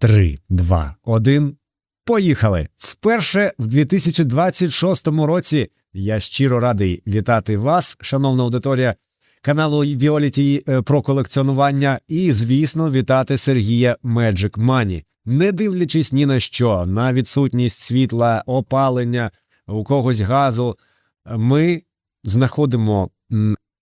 Три, два, один. Поїхали! Вперше в 2026 році я щиро радий вітати вас, шановна аудиторія каналу Віоліті е, про колекціонування, і, звісно, вітати Сергія Magic Money. Не дивлячись ні на що, на відсутність світла, опалення, у когось газу, ми знаходимо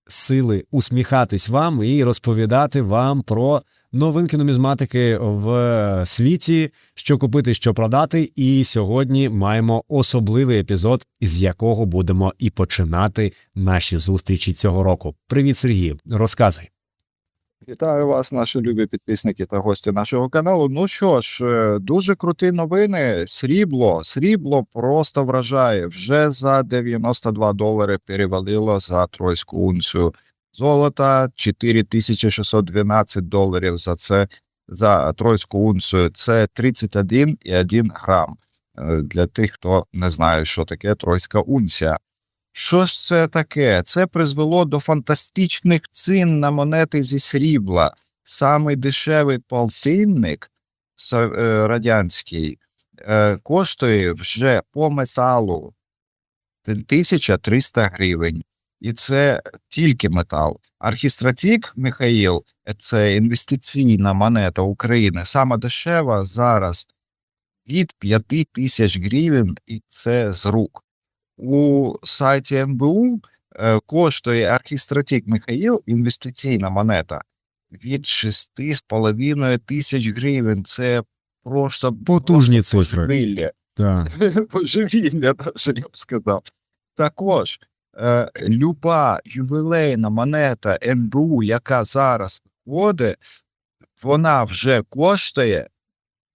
сили усміхатись вам і розповідати вам про новинки нумізматики в світі, що купити, що продати. І сьогодні маємо особливий епізод, з якого будемо і починати наші зустрічі цього року. Привіт, Сергій, розказуй. Вітаю вас, наші любі підписники та гості нашого каналу. Ну що ж, е, дуже круті новини. Срібло, срібло просто вражає. Вже за 92 долари перевалило за тройську унцію. Золота 4612 доларів за це за тройську унцію. Це 31,1 грам. Е, Для тих, хто не знає, що таке тройська унція. Що ж це таке? Це призвело до фантастичних цін на монети зі срібла. Самий дешевий полтинник е, радянський е, коштує вже по металу 1300 гривень. І це тільки метал. Архістратік Михаїл, це інвестиційна монета України, сама дешева зараз від 5 тисяч гривень, і це з рук у сайті МБУ е, коштує архістратік Михаїл, інвестиційна монета, від 6,5 тисяч гривень. Це просто Потужні цифри. божевілля. Божевілля, я б сказав. Також е, люба ювілейна монета НБУ, яка зараз виходить, вона вже коштує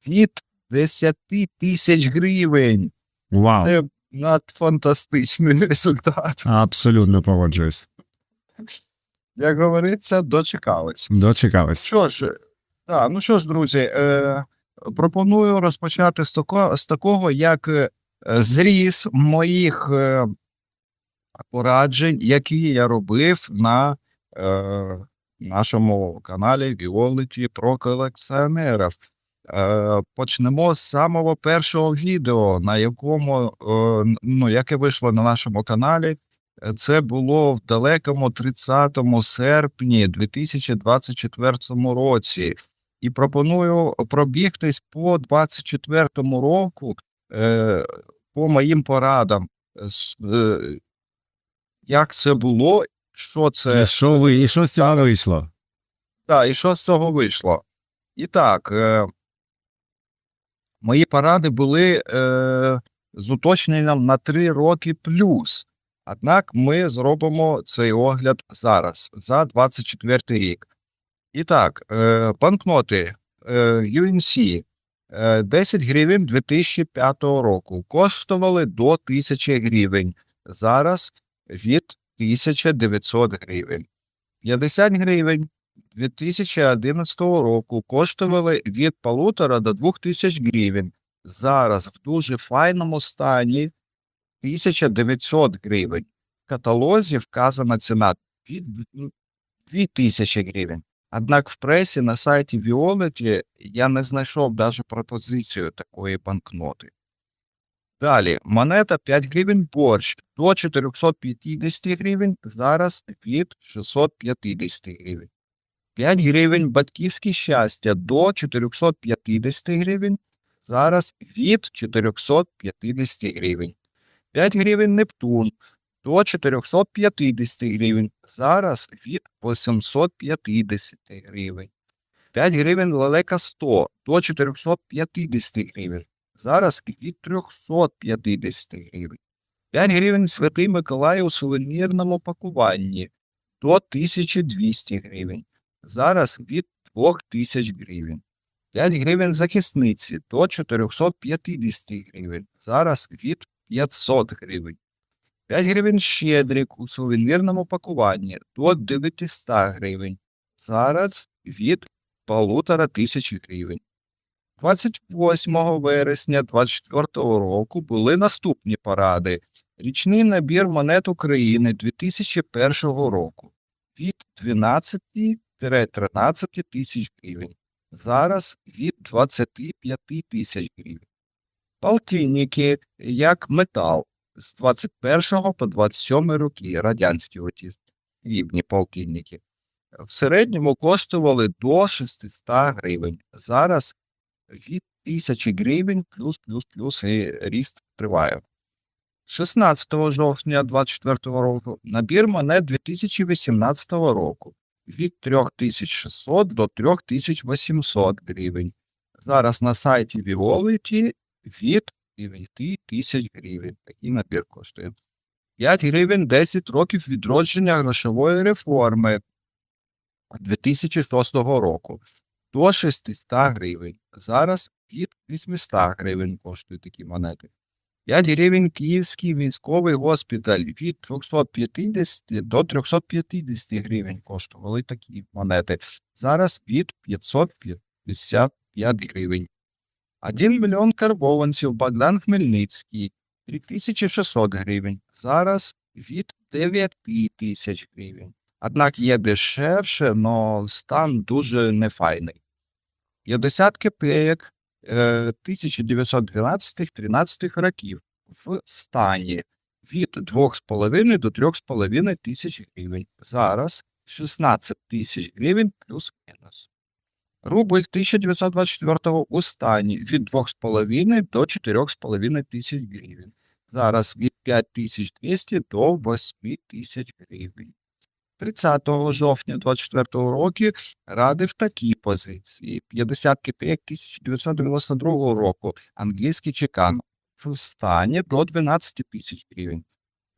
від 10 тисяч гривень. Вау. Це надфантастичний результат. Абсолютно погоджуюсь. Як говориться, дочекались. Дочекались. Що ж, так, ну що ж, друзі, е, пропоную розпочати з, тако, з такого, як е, зріз моїх е, пораджень, які я робив на е, нашому каналі Violet про колекціонерів. Е, почнемо з самого першого відео, на якому е, ну, яке вийшло на нашому каналі. Е, Це було в далекому 30 серпні 2024 році. І пропоную пробігтись по 24 року е, по моїм порадам. Е, як це було, що це І що ви, і що з цього вийшло? так, і що з цього вийшло? І так, е, мої поради були е, з уточненням на 3 роки плюс. Однак ми зробимо цей огляд зараз, за 24 рік. І так, е, банкноти е, UNC е, 10 гривень 2005 року коштували до 1000 гривень. Зараз від 1900 гривень. 50 гривень 2011 року коштували від полутора до двох тисяч гривень. Зараз в дуже файному стані 1900 гривень. В каталозі вказана ціна від 2000 гривень. Однак в пресі на сайті Violet я не знайшов навіть пропозицію такої банкноти. Далі, монета 5 гривень борщ до 450 гривень, зараз від 650 гривень. 5 гривень батьківське щастя до 450 гривень, зараз від 450 гривень. 5 гривень Нептун до 450 гривень, зараз від 850 гривень. 5 гривень лелека 100 до 450 гривень, зараз від 350 гривень. 5 гривень Святий Миколай у сувенірному пакуванні до 1200 гривень, зараз від 2000 гривень. 5 гривень захисниці до 450 гривень, зараз від 500 гривень. 5 гривень щедрик у сувенірному пакуванні до 900 гривень, зараз від полутора тисячі гривень. 28 вересня 2024 року були наступні поради. Річний набір монет України 2001 року від 12-13 тисяч гривень. зараз від 25 тисяч гривень. Полтинники як метал з 21 по 27 роки, радянські оті срібні полтинники, в середньому коштували до 600 гривень. Зараз від 1000 гривень плюс, плюс, плюс і ріст триває. 16 жовтня 2024 року набір монет 2018 року від 3600 до 3800 гривень. Зараз на сайті Vivolity від 9 тисяч гривень. Такий набір коштує. 5 гривень 10 років відродження грошової реформи 2006 року до 600 гривень. Зараз від 800 гривень коштують такі монети. 5 гривень Київський військовий госпіталь від 250 до 350 гривень коштували такі монети. Зараз від 555 гривень. 1 мільйон карбованців Богдан Хмельницький 3600 гривень. Зараз від 9 тисяч гривень. Однак є дешевше, але стан дуже нефайний. 50 копеек 1912-13 років в стані від 2,5 до 3,5 тисяч гривень. Зараз 16 тисяч гривень плюс-мінус. Рубль 1924 у стані від 2,5 до 4,5 тисяч гривень. Зараз від 5200 до 8 тисяч гривень. 30 жовтня 24 року радив такі позиції. 50 копійок 1992 року, англійський чекан в стані до 12 тисяч гривень.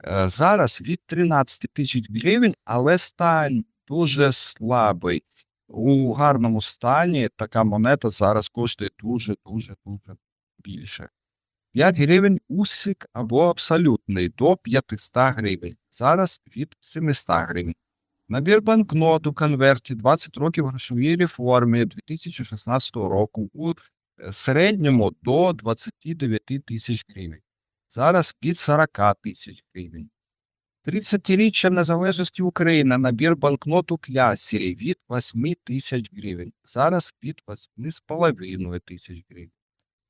Е, Зараз від 13 тисяч гривень, але стан дуже слабий. У гарному стані така монета зараз коштує дуже, дуже, більше. 5 гривень усик або абсолютний до 500 гривень. Зараз від 700 гривень. Набір банкнот у конверті 20 років грошовій реформі 2016 року у е, середньому до 29 тисяч гривень. Зараз від 40 тисяч гривень. 30-річчя незалежності України набір банкнот у клясері від 8 тисяч гривень. Зараз від 8,5 тисяч гривень.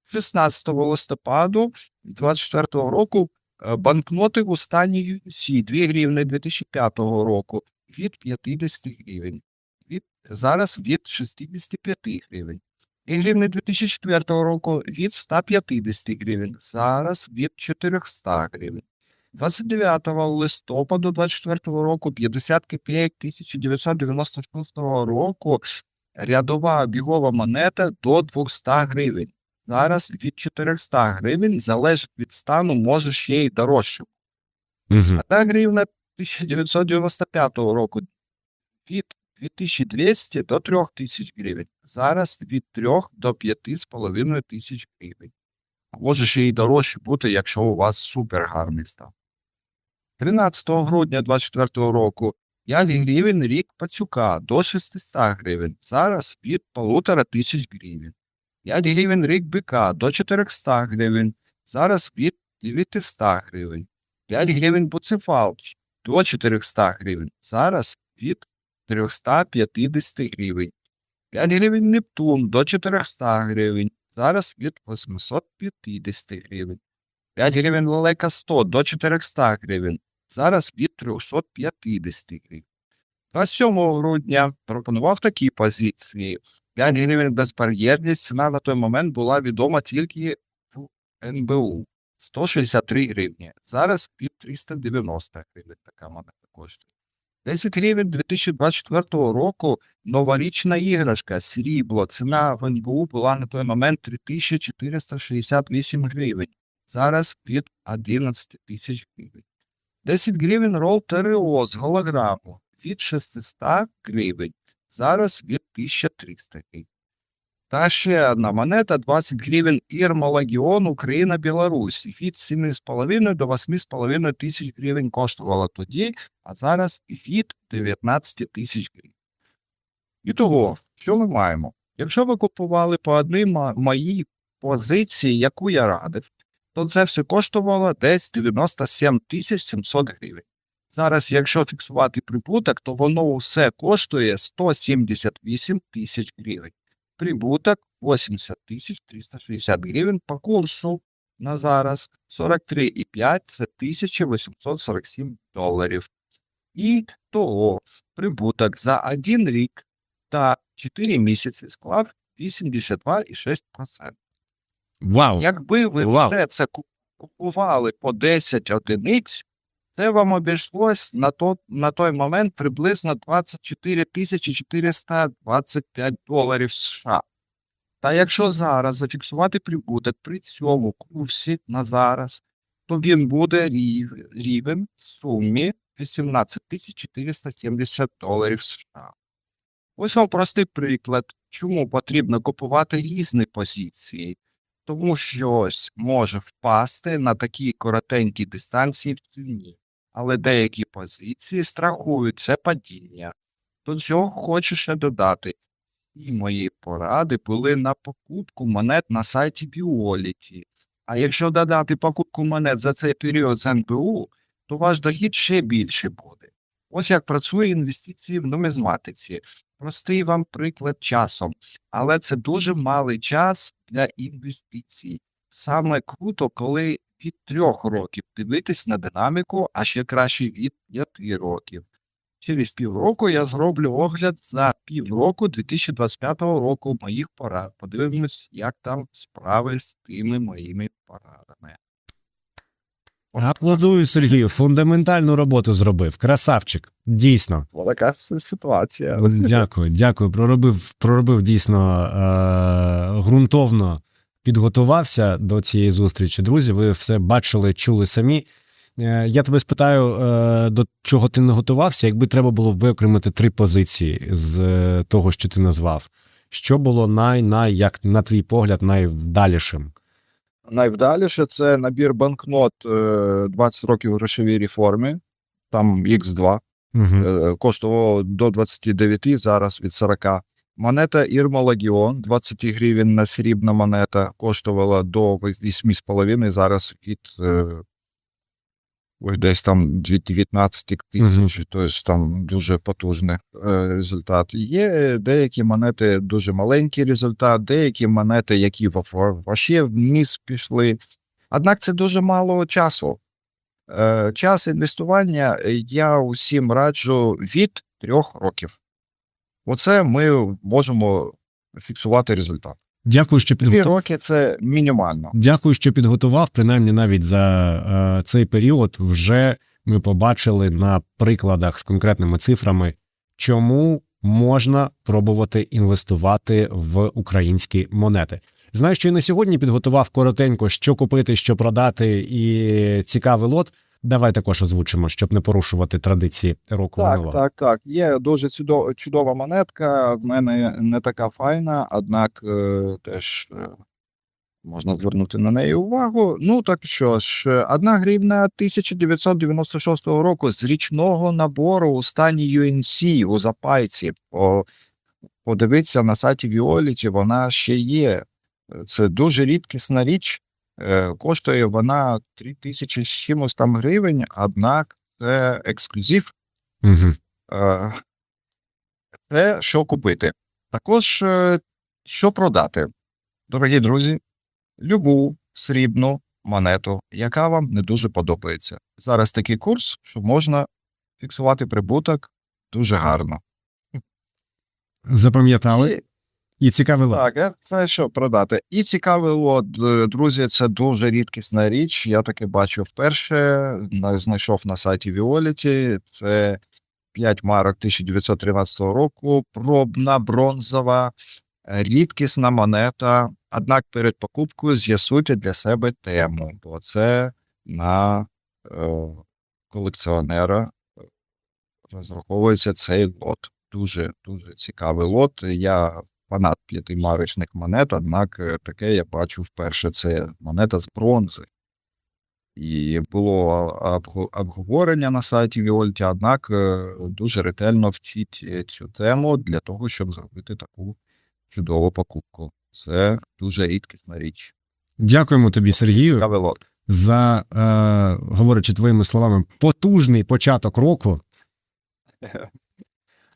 16 листопаду 2024 року е, банкноти у стані UC 2 гривни 2005 року від 50 гривень. Від, зараз від 65 гривень. І гривни 2004 року від 150 гривень. Зараз від 400 гривень. 29 листопаду 2024 року 50 копійок 1996 року рядова бігова монета до 200 гривень. Зараз від 400 гривень залежить від стану, може ще й дорожче. Угу. Одна гривна 1995 року від 2200 до 3000 гривень. Зараз від 3 до 5,5 тисяч гривень. А може ще й дорожче бути, якщо у вас супер гарний стан. 13 грудня 2024 року 5 гривень рік пацюка до 600 гривень. Зараз від 1500 гривень. 5 гривень рік бика до 400 гривень. Зараз від 900 гривень. 5 гривень буцефал до 400 гривень. Зараз від 350 гривень. 5 гривень Нептун до 400 гривень. Зараз від 850 гривень. 5 гривень Лелека 100 до 400 гривень. Зараз від 350 гривень. 27 грудня пропонував такі позиції. 5 гривень безбар'єрність ціна на той момент була відома тільки в НБУ. 163 гривні. Зараз під 390 гривень така монета коштує. 10 гривень 2024 року новорічна іграшка, срібло. Ціна в НБУ була на той момент 3468 гривень. Зараз під 11 тисяч гривень. 10 гривень рол ТРО з голограму від 600 гривень. Зараз від 1300 гривень. Та ще одна монета 20 гривень Ірма Лагіон Україна Білорусь від 7,5 до 8,5 тисяч гривень коштувала тоді, а зараз від 19 тисяч гривень. І того, що ми маємо? Якщо ви купували по одній мо- моїй позиції, яку я радив, то це все коштувало десь 97 тисяч 700 гривень. Зараз, якщо фіксувати прибуток, то воно все коштує 178 тисяч гривень. Прибуток 80 360 гривень по курсу на зараз 43,5 це 1847 доларів. І того прибуток за один рік та 4 місяці склав 82,6%. Вау! Якби ви Вау. все це купували по 10 одиниць, це вам обійшлось на, то, на той момент приблизно 24 425 доларів США. Та якщо зараз зафіксувати прибуток при цьому курсі на зараз, то він буде рів- рівень сумі 18 470 доларів США. Ось вам простий приклад, чому потрібно купувати різні позиції тому щось може впасти на такі коротенькі дистанції в ціні, але деякі позиції страхують це падіння. До цього хочу ще додати. І мої поради були на покупку монет на сайті Biolity. А якщо додати покупку монет за цей період з НБУ, то ваш дохід ще більше буде. Ось як працює інвестиції в нумізматиці. Простий вам приклад часом але це дуже малий час для інвестицій. Саме круто, коли від трьох років дивитись на динаміку, а ще краще від п'яти років. Через півроку я зроблю огляд за півроку 2025 року моїх порад. Подивимось, як там справи з тими моїми порадами. Аплодую Сергію, фундаментальну роботу зробив. Красавчик. Дійсно. Така ситуація. Дякую, дякую. Проробив, проробив дійсно е- ґрунтовно підготувався до цієї зустрічі. Друзі, ви все бачили, чули самі. Е, я тебе спитаю, е- до чого ти не готувався, якби треба було виокремити три позиції з е, того, що ти назвав. Що було най, най, як на твій погляд, найвдалішим? Найвдаліше це набір банкнот е, 20 років грошовій реформі, там X2. Угу. Коштувало до 29, зараз від 40. Монета Ірма Лагіон 20 гривень на срібна монета коштувала до 8,5, зараз від е, ось десь там 19 тисяч, тобто там дуже потужний е, результат. Є деякі монети дуже маленький результат, деякі монети, які вообще вниз пішли. Однак це дуже мало часу. Е, Час інвестування я усім раджу від трьох років. Оце ми можемо фіксувати результат. Дякую, що Дві роки це мінімально. Дякую, що підготував. Принаймні, навіть за е, цей період вже ми побачили на прикладах з конкретними цифрами, чому можна пробувати інвестувати в українські монети. Знаю, що і на сьогодні підготував коротенько, що купити, що продати, і цікавий лот. Давай також озвучимо, щоб не порушувати традиції року Так, минулого. так, так. Є дуже чудова, чудова монетка. В мене не така файна, однак е, теж е, можна звернути на неї увагу. Ну так що ж, одна гривна 1996 року з річного набору у стані UNC у запайці. По, подивіться на сайті Violet, вона ще є. Це дуже рідкісна річ. Е, Коштує вона 3000 з чимось там гривень, однак це ексклюзив. Угу. Це що купити. Також е, що продати. Дорогі друзі, любу срібну монету, яка вам не дуже подобається. Зараз такий курс, що можна фіксувати прибуток дуже гарно. Запам'ятали І, цікавий лот. так, це що продати. І цікавий лот, е, друзі, це дуже рідкісна річ. Я таке бачу вперше. Знайшов на сайті Violet. Це 5 марок 1913 року. Пробна бронзова, рідкісна монета. Однак перед покупкою з'ясуйте для себе тему, бо це на е, колекціонера е, розраховується цей лот. Дуже дуже цікавий лот. Я фанат п'ятимарочних монет, однак е, таке я бачу вперше. Це монета з бронзи. І було обговорення на сайті Віольті, однак е, дуже ретельно вчіть е, цю тему для того, щоб зробити таку чудову покупку. Це дуже рідкісна річ. Дякуємо тобі, Сергію. Цікавий за, е, говорячи твоїми словами, потужний початок року.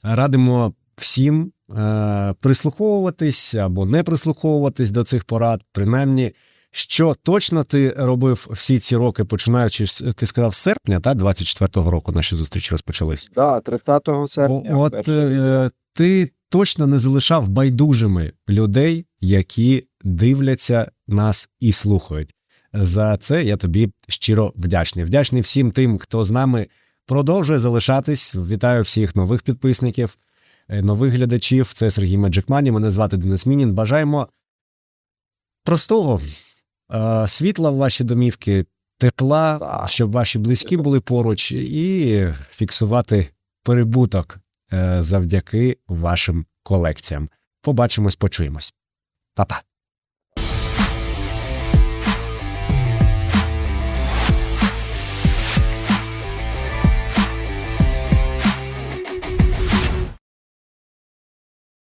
Радимо всім е, прислуховуватись або не прислуховуватись до цих порад, принаймні. Що точно ти робив всі ці роки, починаючи з ти сказав з серпня, та 24-го року наші зустрічі розпочались. Да, 30 О, серпня. От е, ти точно не залишав байдужими людей, які дивляться нас і слухають. За це я тобі щиро вдячний. Вдячний всім тим, хто з нами продовжує залишатись. Вітаю всіх нових підписників, нових глядачів. Це Сергій Меджикмані. Мене звати Денис Мінін. Бажаємо простого е, світла в ваші домівки, тепла, щоб ваші близькі були поруч, і фіксувати перебуток е, завдяки вашим колекціям. Побачимось, почуємось. Па-па.